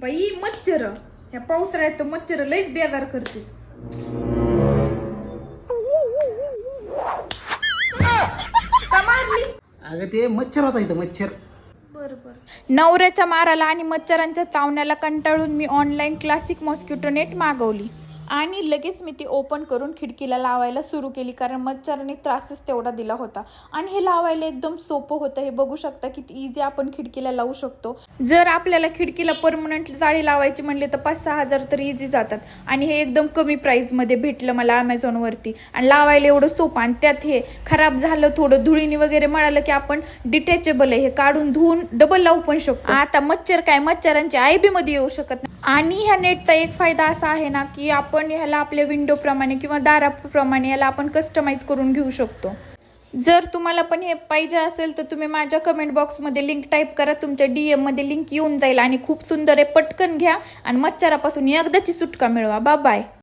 बाई मच्छर. या पावसाळ्यात तर मच्छर लईच बेजार करते का मारली? अगं ते मच्छर होता इथं मच्छर. बर बर. नवऱ्याच्या माराला आणि मच्छरांच्या चावण्याला कंटाळून मी ऑनलाईन क्लासिक मॉस्किटो नेट मागवली. आणि लगेच मी ती ओपन करून खिडकीला लावायला सुरू केली कारण मच्छराने त्रासच तेवढा दिला होता. आणि हे लावायला एकदम सोपं होतं. हे बघू शकता किती इझी आपण खिडकीला लावू शकतो. जर आपल्याला खिडकीला परमनंट जाळी लावायची म्हणले तर पाच सहा हजार तर इझी जातात. आणि हे एकदम कमी प्राईजमध्ये भेटलं मला अमेझॉनवरती आणि लावायला एवढं सोपं आणि त्यात हे खराब झालं थोडं धुळीने वगैरे मिळालं की आपण डिटॅचेबल आहे. हे काढून धुवून डबल लावू पण शकतो. आता मच्छर काय? मच्छरांची आयबीमध्ये येऊ शकत नाही. आणि ह्या नेटचा एक फायदा असा आहे ना की आपण ह्याला आपल्या विंडोप्रमाणे किंवा दाराप्रमाणे याला आपण कस्टमाइज करून घेऊ शकतो. जर तुम्हाला पण हे पाहिजे असेल तर तुम्ही माझ्या कमेंट बॉक्समध्ये लिंक टाईप करा तुमच्या डी एममध्ये लिंक येऊन जाईल आणि खूप सुंदर आहे पटकन घ्या आणि मच्छरापासून एकदाची सुटका मिळवा. बा बाय